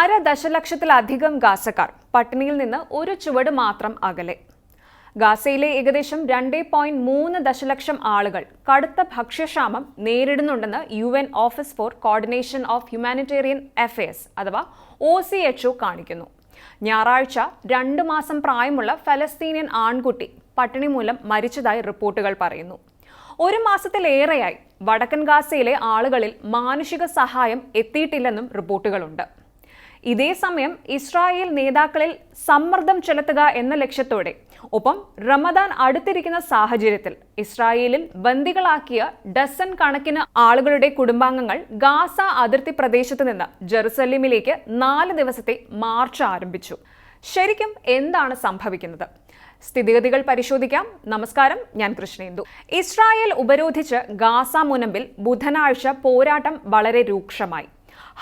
അര ദശലക്ഷത്തിലധികം ഗാസക്കാർ പട്ടിണിയിൽ നിന്ന് ഒരു ചുവട് മാത്രം അകലെ. ഗാസയിലെ ഏകദേശം രണ്ട് പോയിന്റ് മൂന്ന് ദശലക്ഷം ആളുകൾ കടുത്ത ഭക്ഷ്യക്ഷാമം നേരിടുന്നുണ്ടെന്ന് U N office for coordination of humanitarian affairs അഥവാ ഒ സി എച്ച് ഒ കാണിക്കുന്നു. ഞായറാഴ്ച രണ്ട് മാസം പ്രായമുള്ള ഫലസ്തീനിയൻ ആൺകുട്ടി പട്ടിണി മൂലം മരിച്ചതായി റിപ്പോർട്ടുകൾ പറയുന്നു. ഒരു മാസത്തിലേറെയായി വടക്കൻ ഗാസയിലെ ആളുകളിൽ മാനുഷിക സഹായം എത്തിയിട്ടില്ലെന്നും റിപ്പോർട്ടുകളുണ്ട്. ഇതേ സമയം ഇസ്രായേൽ നേതാക്കളിൽ സമ്മർദ്ദം ചെലുത്തുക എന്ന ലക്ഷ്യത്തോടെ. ഒപ്പം റമദാൻ അടുത്തിരിക്കുന്ന സാഹചര്യത്തിൽ ഇസ്രായേലിൽ ബന്ദികളാക്കിയ ഡസൻ കണക്കിന് ആളുകളുടെ കുടുംബാംഗങ്ങൾ ഗാസ അതിർത്തി പ്രദേശത്ത് നിന്ന് ജെറുസലേമിലേക്ക് നാല് ദിവസത്തെ മാർച്ച് ആരംഭിച്ചു. ശരിക്കും എന്താണ് സംഭവിക്കുന്നത്? സ്ഥിതിഗതികൾ പരിശോധിക്കാം. നമസ്കാരം. ഞാൻ കൃഷ്ണേന്ദു. ഇസ്രായേൽ ഉപരോധിച്ച് ഗാസ മുനമ്പിൽ ബുധനാഴ്ച പോരാട്ടം വളരെ രൂക്ഷമായി.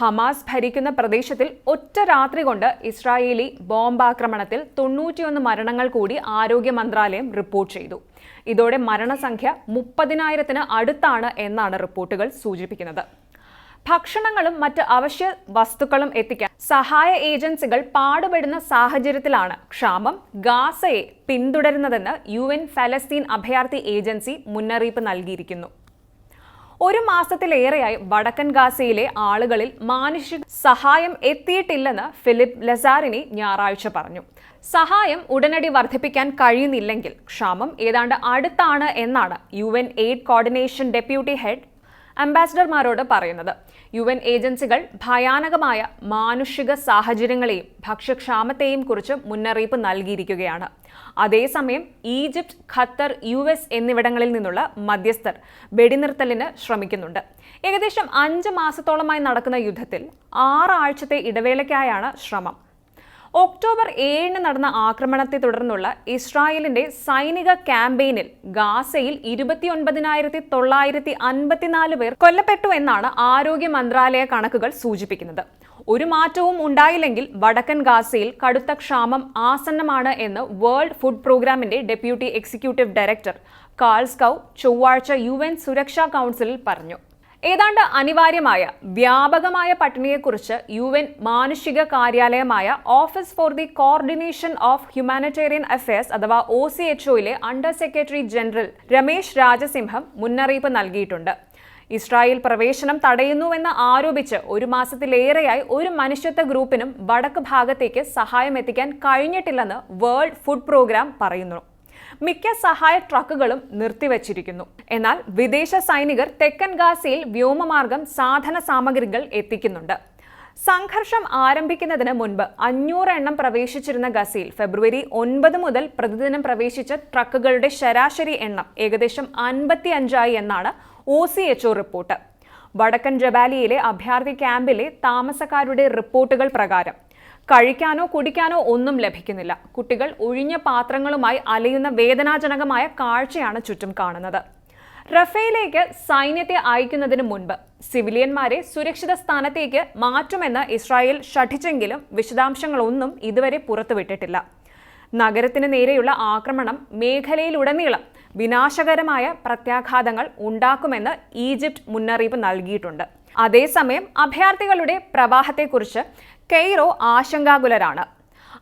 ഹമാസ് ഭരിക്കുന്ന പ്രദേശത്തിൽ ഒറ്റ രാത്രി കൊണ്ട് ഇസ്രായേലി ബോംബാക്രമണത്തിൽ തൊണ്ണൂറ്റിയൊന്ന് മരണങ്ങൾ കൂടി ആരോഗ്യ മന്ത്രാലയം റിപ്പോർട്ട് ചെയ്തു. ഇതോടെ മരണസംഖ്യ മുപ്പതിനായിരത്തിന് അടുത്താണ് എന്നാണ് റിപ്പോർട്ടുകൾ സൂചിപ്പിക്കുന്നത്. ഭക്ഷണങ്ങളും മറ്റ് അവശ്യ വസ്തുക്കളും എത്തിക്കാൻ സഹായ ഏജൻസികൾ പാടുപെടുന്ന സാഹചര്യത്തിലാണ് ക്ഷാമം ഗാസയെ പിന്തുടരുന്നതെന്ന് യു എൻ ഫലസ്തീൻ അഭയാർത്ഥി ഏജൻസി മുന്നറിയിപ്പ് നൽകിയിരിക്കുന്നു. ഒരു മാസത്തിലേറെയായി വടക്കൻ ഗാസയിലെ ആളുകളിൽ മാനുഷിക സഹായം എത്തിയിട്ടില്ലെന്ന് ഫിലിപ്പ് ലസാറിനി ഞായറാഴ്ച പറഞ്ഞു. സഹായം ഉടനടി വർദ്ധിപ്പിക്കാൻ കഴിയുന്നില്ലെങ്കിൽ ക്ഷാമം ഏതാണ്ട് അടുത്താണ് എന്നാണ് U N aid coordination deputy head അംബാസിഡർമാരോട് പറയുന്നത്. യു എൻ ഏജൻസികൾ ഭയാനകമായ മാനുഷിക സാഹചര്യങ്ങളെയും ഭക്ഷ്യക്ഷാമത്തെയും കുറിച്ച് മുന്നറിയിപ്പ് നൽകിയിരിക്കുകയാണ്. അതേസമയം ഈജിപ്ത് ഖത്തർ യു എസ് എന്നിവിടങ്ങളിൽ നിന്നുള്ള മധ്യസ്ഥർ വെടിനിർത്തലിന് ശ്രമിക്കുന്നുണ്ട്. ഏകദേശം അഞ്ച് മാസത്തോളമായി നടക്കുന്ന യുദ്ധത്തിൽ ആറാഴ്ചത്തെ ഇടവേളയ്ക്കായാണ് ശ്രമം. ഒക്ടോബർ ഏഴിന് നടന്ന ആക്രമണത്തെ തുടർന്നുള്ള ഇസ്രായേലിന്റെ സൈനിക ക്യാമ്പയിനിൽ ഗാസയിൽ ഇരുപത്തിയൊൻപതിനായിരത്തി തൊള്ളായിരത്തി അൻപത്തിനാല് പേർ കൊല്ലപ്പെട്ടു എന്നാണ് ആരോഗ്യ മന്ത്രാലയ കണക്കുകൾ സൂചിപ്പിക്കുന്നത്. ഒരു മാറ്റവും ഉണ്ടായില്ലെങ്കിൽ വടക്കൻ ഗാസയിൽ കടുത്ത ക്ഷാമം ആസന്നമാണ് എന്ന് വേൾഡ് ഫുഡ് പ്രോഗ്രാമിന്റെ deputy executive director Carl Skau ചൊവ്വാഴ്ച യു എൻ സുരക്ഷാ കൗൺസിലിൽ പറഞ്ഞു. ഏതാണ്ട് അനിവാര്യമായ വ്യാപകമായ പട്ടിണിയെക്കുറിച്ച് യു എൻ മാനുഷിക കാര്യാലയമായ office for the coordination of humanitarian affairs അഥവാ O C H ഒയിലെ under secretary general Ramesh Rajasingham മുന്നറിയിപ്പ് നൽകിയിട്ടുണ്ട്. ഇസ്രായേൽ പ്രവേശനം തടയുന്നുവെന്ന് ആരോപിച്ച് ഒരു മാസത്തിലേറെയായി ഒരു മനുഷ്യത്വ ഗ്രൂപ്പിനും വടക്ക് ഭാഗത്തേക്ക് സഹായം എത്തിക്കാൻ കഴിഞ്ഞിട്ടില്ലെന്ന് വേൾഡ് ഫുഡ് പ്രോഗ്രാം പറയുന്നു. മിക്ക സഹായ ട്രക്കുകളും നിർത്തിവച്ചിരിക്കുന്നു. എന്നാൽ വിദേശ സൈനികർ തെക്കൻ ഗാസയിൽ വ്യോമമാർഗം സാധന സാമഗ്രികൾ എത്തിക്കുന്നുണ്ട്. സംഘർഷം ആരംഭിക്കുന്നതിന് മുൻപ് അഞ്ഞൂറ് എണ്ണം പ്രവേശിച്ചിരുന്ന ഗസയിൽ ഫെബ്രുവരി ഒൻപത് മുതൽ പ്രതിദിനം പ്രവേശിച്ച ട്രക്കുകളുടെ ശരാശരി എണ്ണം ഏകദേശം അൻപത്തി അഞ്ചായി എന്നാണ് O C H O report. വടക്കൻ ജബാലിയിലെ അഭയാർത്ഥി ക്യാമ്പിലെ താമസക്കാരുടെ റിപ്പോർട്ടുകൾ പ്രകാരം കഴിക്കാനോ കുടിക്കാനോ ഒന്നും ലഭിക്കുന്നില്ല. കുട്ടികൾ ഒഴിഞ്ഞ പാത്രങ്ങളുമായി അലയുന്ന വേദനാജനകമായ കാഴ്ചയാണ് ചുറ്റും കാണുന്നത്. റഫേലേക്ക് സൈന്യത്തെ അയക്കുന്നതിന് മുൻപ് സിവിലിയന്മാരെ സുരക്ഷിത സ്ഥാനത്തേക്ക് മാറ്റുമെന്ന് ഇസ്രായേൽ ഷഠിച്ചെങ്കിലും വിശദാംശങ്ങളൊന്നും ഇതുവരെ പുറത്തുവിട്ടിട്ടില്ല. നഗരത്തിന് നേരെയുള്ള ആക്രമണം മേഖലയിലുടനീളം വിനാശകരമായ പ്രത്യാഘാതങ്ങൾ ഉണ്ടാക്കുമെന്ന് ഈജിപ്ത് മുന്നറിയിപ്പ് നൽകിയിട്ടുണ്ട്. അതേസമയം അഭയാർത്ഥികളുടെ പ്രവാഹത്തെക്കുറിച്ച് കെയ്റോ ആശങ്കാകുലരാണ്.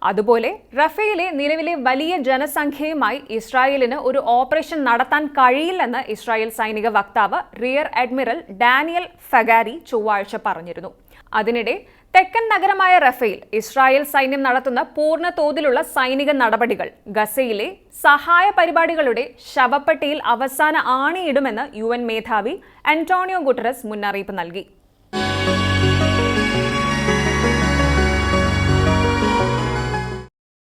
അതുപോലെ റഫേലെ നിലവിലെ വലിയ ജനസംഖ്യയുമായി ഇസ്രായേലിന് ഒരു ഓപ്പറേഷൻ നടത്താൻ കഴിയില്ലെന്ന് ഇസ്രായേൽ സൈനിക വക്താവ് റിയർ അഡ്മിറൽ ഡാനിയൽ ഫഗാരി ചൊവ്വാഴ്ച പറഞ്ഞിരുന്നു. അതിനിടെ തെക്കൻ നഗരമായ റഫേൽ ഇസ്രായേൽ സൈന്യം നടത്തുന്ന പൂർണ തോതിലുള്ള സൈനിക നടപടികൾ ഗസയിലെ സഹായ പരിപാടികളുടെ ശവപ്പെട്ടിയിൽ അവസാന ആണിയിടുമെന്ന് യു എൻ മേധാവി അന്റോണിയോ ഗുട്ടറസ് മുന്നറിയിപ്പ് നൽകി.